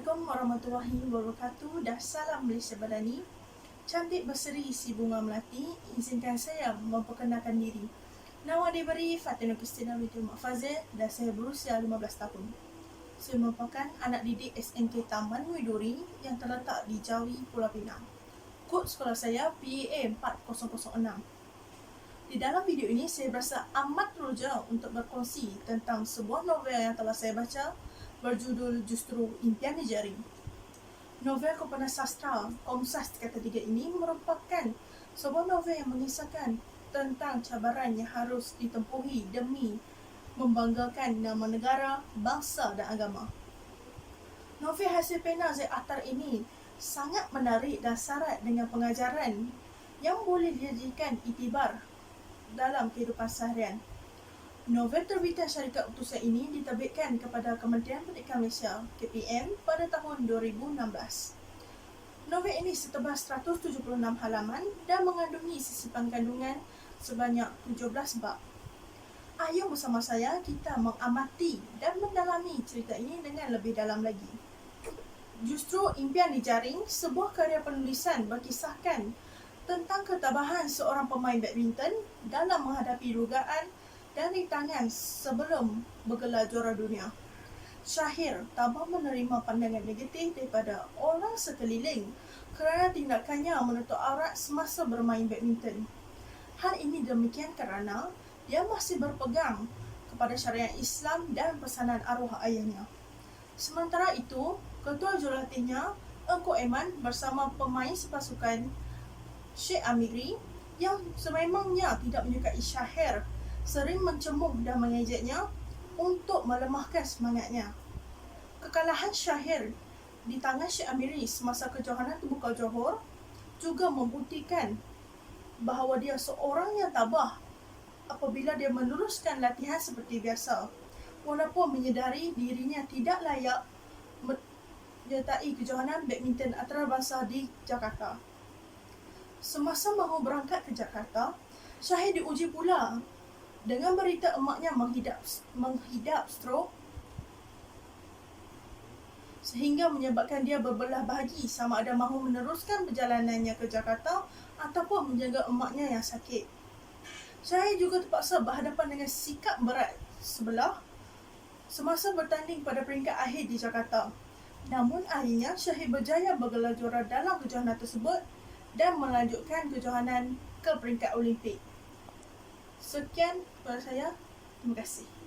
warahmatullahi wabarakatuh dan salam Malaysia Badani. Cantik berseri si bunga melati, izinkan saya memperkenalkan diri. Nama diberi Fatina Kristina binti Mak Fazil dan saya berusia 15 tahun. Saya merupakan anak didik SMK Taman Widuri yang terletak di Jawi, Pulau Pinang. Kod sekolah saya PA 4006. Di dalam video ini saya berasa amat teruja untuk berkongsi tentang sebuah novel yang telah saya baca berjudul Justru Impian Dijari. Novel Komponen Sastra Komsas kata tiga ini merupakan sebuah novel yang mengisahkan tentang cabaran yang harus ditempuhi demi membanggakan nama negara, bangsa dan agama. Novel hasil pena Zaid Atar ini sangat menarik dan syarat dengan pengajaran yang boleh dijadikan itibar dalam kehidupan seharian. Novel terbitan syarikat utusan ini diterbitkan kepada Kementerian Pendidikan Malaysia KPM pada tahun 2016. Novel ini setebal 176 halaman dan mengandungi sisipan kandungan sebanyak 17 bab. Ayo bersama saya kita mengamati dan mendalami cerita ini dengan lebih dalam lagi. Justru Impian Dijaring, sebuah karya penulisan berkisahkan tentang ketabahan seorang pemain badminton dalam menghadapi dugaan dan rintangan sebelum bergelar juara dunia. Syahir tabah menerima pandangan negatif daripada orang sekeliling kerana tindakannya menutup aurat semasa bermain badminton. Hal ini demikian kerana dia masih berpegang kepada syariat Islam dan pesanan arwah ayahnya. Sementara itu, ketua jurulatihnya Engkau Eman bersama pemain sepasukan Sheikh Amiri yang sememangnya tidak menyukai Syahir sering mencemooh dan mengejeknya untuk melemahkan semangatnya. Kekalahan Syahir di tangan Syekh Amiri semasa kejohanan terbuka Johor juga membuktikan bahawa dia seorang yang tabah apabila dia meneruskan latihan seperti biasa walaupun menyedari dirinya tidak layak menyertai kejohanan badminton antarabangsa di Jakarta. Semasa mahu berangkat ke Jakarta, Syahid diuji pula dengan berita emaknya menghidap menghidap stroke sehingga menyebabkan dia berbelah bahagi sama ada mahu meneruskan perjalanannya ke Jakarta ataupun menjaga emaknya yang sakit. Saya juga terpaksa berhadapan dengan sikap berat sebelah semasa bertanding pada peringkat akhir di Jakarta. Namun akhirnya Syahid berjaya bergelar juara dalam kejohanan tersebut dan melanjutkan kejohanan ke peringkat Olimpik. Sekian kepada saya. Terima kasih.